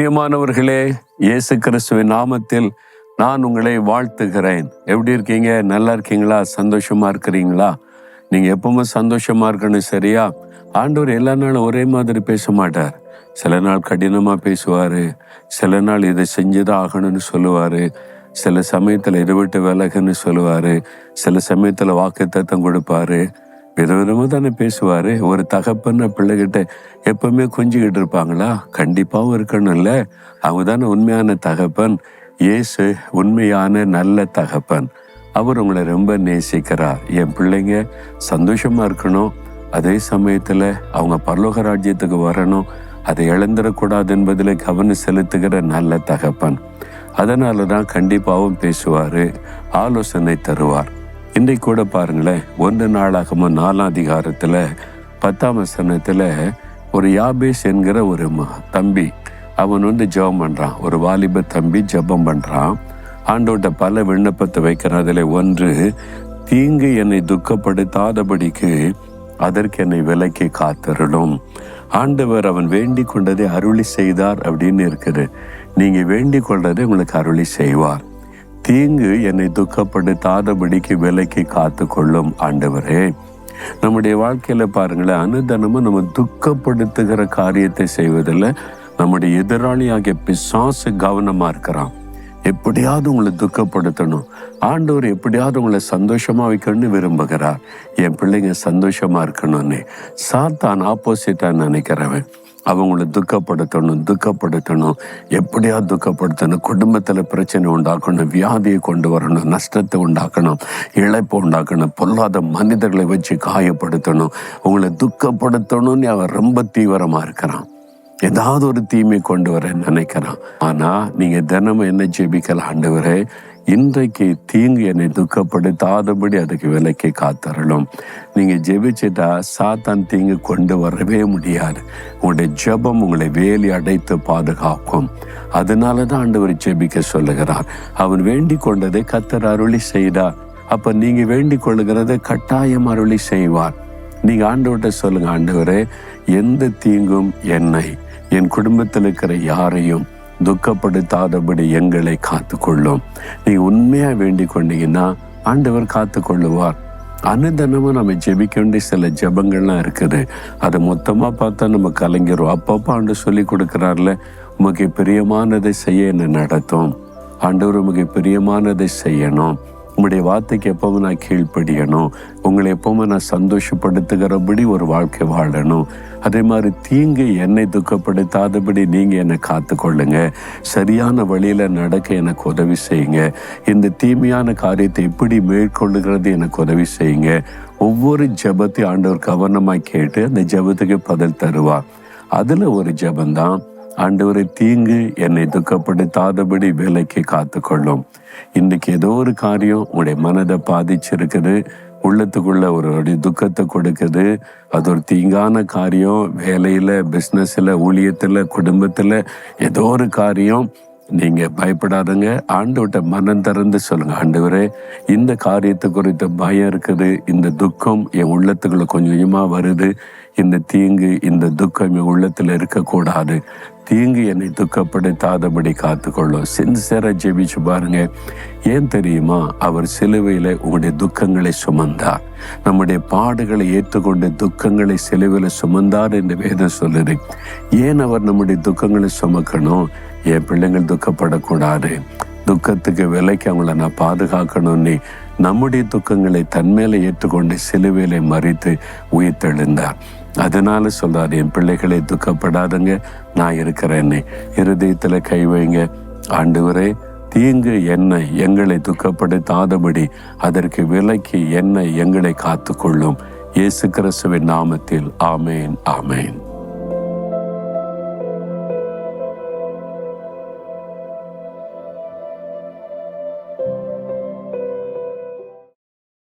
பிரியமானவர்களே இயேசு கிறிஸ்துவின் நாமத்தில் நான் உங்களை வாழ்த்துகிறேன். எப்படி இருக்கீங்க? நல்லா இருக்கீங்களா? சந்தோஷமா இருக்கிறீங்களா? நீங்க எப்பவுமே சந்தோஷமா இருக்கணும் சரியா? ஆண்டவர் எல்லா நாளும் ஒரே மாதிரி பேச மாட்டார். சில நாள் கடினமா பேசுவாரு. சில நாள் இதை செஞ்சுதான் ஆகணும்னு சொல்லுவாரு. சில சமயத்துல இதை விட்டு விலகுன்னு சொல்லுவாரு. சில சமயத்துல வாக்கு தத்தம் கொடுப்பாரு. விதவிதமாக தானே பேசுவார். ஒரு தகப்பன்னு பிள்ளைகிட்ட எப்பவுமே கொஞ்சிக்கிட்டு இருப்பாங்களா? கண்டிப்பாகவும் இருக்கணும்ல அவங்க தானே உண்மையான தகப்பன். இயேசு உண்மையான நல்ல தகப்பன். அவர் உங்களை ரொம்ப நேசிக்கிறார். என் பிள்ளைங்க சந்தோஷமாக இருக்கணும். அதே சமயத்தில் அவங்க பரலோக ராஜ்யத்துக்கு வரணும். அதை இழந்துடக்கூடாது என்பதில் கவனம் செலுத்துகிற நல்ல தகப்பன். அதனால தான் கண்டிப்பாகவும் பேசுவார். ஆலோசனை தருவார். இன்றைக்கு கூட பாருங்களேன் ஒன்று நாளாகம நாலாம் அதிகாரத்தில் பத்தாம் வசனத்தில் ஒரு யாபேஸ் என்கிற ஒரு ம- தம்பி அவன் வந்து ஜெபம் பண்ணுறான் ஒரு வாலிப தம்பி ஜெபம் பண்ணுறான் ஆண்டோட்ட பல விண்ணப்பத்தை வைக்கிறான். அதில் ஒன்று தீங்கு என்னை துக்கப்படுத்தாதபடிக்கு அதற்கு என்னை விலக்கி காத்திரணும் ஆண்டவர் அவன் வேண்டிக் கொண்டதை அருளி செய்தார் அப்படின்னு இருக்குது. நீங்கள் வேண்டிக் கொள்றதை உங்களுக்கு அருளி செய்வார். தீங்கு என்னை துக்கப்படுத்தாதபடிக்கு விலைக்கு காத்து கொள்ளும் ஆண்டவரே. நம்முடைய வாழ்க்கையில பாருங்களேன் அனுதனமும் நம்ம துக்கப்படுத்துகிற காரியத்தை செய்வதில் நம்முடைய எதிராளியாகிய பிசாசு கவனமா இருக்கிறான். எப்படியாவது உங்களை துக்கப்படுத்தணும். ஆண்டவர் எப்படியாவது உங்களை சந்தோஷமா வைக்கணும்னு விரும்புகிறார். என் பிள்ளைங்க சந்தோஷமா இருக்கணும்னு. சாத்தான் ஆப்போசிட்டாக நினைக்கிறவன். அவங்கள துக்கப்படுத்தணும் துக்கப்படுத்தணும். எப்படியா துக்கப்படுத்தணும்? குடும்பத்தில் பிரச்சனை உண்டாக்கணும் வியாதியை கொண்டு வரணும் நஷ்டத்தை உண்டாக்கணும் இழப்பை உண்டாக்கணும் பொல்லாத மனிதர்களை வச்சு காயப்படுத்தணும். உங்களை துக்கப்படுத்தணும்னு அவன் ரொம்ப தீவிரமா இருக்கிறான். ஏதாவது ஒரு தீமை கொண்டு வர நினைக்கிறான். ஆனா நீங்க தினமும் என்ன ஜெபிக்கலாம் ஆண்டவரே? இன்றைக்கு தீங்கு என்னை துக்கப்படுத்தாதபடி அதுக்கு விலைக்கு காத்தரணும் நீங்கள் ஜெபிச்சிட்டா சாத்தான் தீங்கு கொண்டு வரவே முடியாது. உங்களுடைய ஜெபம் உங்களை வேலி அடைத்து பாதுகாக்கும். அதனால தான் ஆண்டவர் ஜெபிக்க சொல்லுகிறார். அவன் வேண்டிக் கொண்டதை கத்தர் அருளி செய்தார். அப்போ நீங்கள் வேண்டிக் கொள்ளுகிறதை கட்டாயம் அருளி செய்வார். நீங்கள் ஆண்டவர்கிட்ட சொல்லுங்க ஆண்டவரே எந்த தீங்கும் என்னை என் குடும்பத்தில் இருக்கிற யாரையும் துக்கப்படுத்தாதபடி எங்களை காத்துக்கொள்ளும். நீ உண்மையா வேண்டிக் கொண்டீங்கன்னா ஆண்டவர் காத்து கொள்ளுவார் அனுதனமும் நம்ம ஜெபிக்க வேண்டிய சில ஜெபங்கள்லாம் இருக்குது. அதை மொத்தமா பார்த்தா நம்ம கலைஞரும் அப்பப்போ ஆண்டு சொல்லி கொடுக்குறாருல உமக்கு பிரியமானதை செய்ய என்ன நடத்தும். ஆண்டவர் உமக்கு பிரியமானதை செய்யணும். உங்களுடைய வார்த்தைக்கு எப்பவும் நான் கீழ்ப்படியணும். உங்களை எப்பவுமே நான் சந்தோஷப்படுத்துகிறபடி ஒரு வாழ்க்கை வாழணும். அதே மாதிரி தீங்கு என்னை துக்கப்படுத்தாதபடி நீங்க என்னை காத்துக்கொள்ளுங்க. சரியான வழியில நடக்க எனக்கு உதவி செய்யுங்க. இந்த தீமையான காரியத்தை எப்படி மேற்கொள்ளுகிறது எனக்கு உதவி செய்யுங்க. ஒவ்வொரு ஜெபத்தையும் ஆண்டவர் கவனமாய் கேட்டு அந்த ஜெபத்துக்கு பதில் தருவார். அதுல ஒரு ஜபந்தான் ஆண்டவரை தீங்கு என்னை துக்கப்படுத்தாதபடி வேலைக்கு காத்துக்கொள்ளும். இன்னைக்கு ஏதோ ஒரு காரியம் உங்களுடைய மனதை பாதிச்சிருக்குது. உள்ளத்துக்குள்ள ஒரு ஒரு துக்கத்தை கொடுக்குது. அது ஒரு தீங்கான காரியம். வேலையில் பிஸ்னஸில் ஊழியத்தில் குடும்பத்தில் ஏதோ ஒரு காரியம். நீங்கள் பயப்படாதங்க. ஆண்டவர்கிட்ட மனம் திறந்து சொல்லுங்கள் ஆண்டவரே இந்த காரியத்தை குறித்த பயம் இருக்குது. இந்த துக்கம் என் உள்ளத்துக்குள்ள கொஞ்சம் கொஞ்சமாக வருது. இந்த தீங்கு இந்த துக்கம் உள்ளத்தில் உள்ளத்துல இருக்கக்கூடாது. தீங்கு என்னை துக்கப்படுத்தாதபடி காத்துக்கொள்ளும் சின்சியரா ஜெபிச்சு பாருங்க. ஏன் தெரியுமா? அவர் சிலுவையில உங்களுடைய துக்கங்களை சுமந்தார். நம்முடைய பாடுகளை ஏற்றுக்கொண்டு துக்கங்களை சிலுவையில சுமந்தார் என்று வேதம் சொல்லுது. ஏன் அவர் நம்முடைய துக்கங்களை சுமக்கணும்? என் பிள்ளைங்கள் துக்கப்படக்கூடாது. துக்கத்துக்கு விலைக்கு அவங்கள நான் பாதுகாக்கணும்னு நம்முடைய துக்கங்களை தன்மேல ஏற்றுக்கொண்டு சிலுவையில மறித்து உயிர்த்தெழுந்தார். அதனால சொல்றாரு என் பிள்ளைகளை துக்கப்படாதங்க. நான் இருக்கிறேன்னு இருதயத்துல கை வைங்க. ஆண்டவரே தீங்கு என்னை எங்களை துக்கப்படுத்தாதபடி அதற்கு விலைக்கு என்னை எங்களை காத்துக்கொள்ளும். இயேசு கிறிஸ்துவின் நாமத்தில். ஆமேன் ஆமேன்.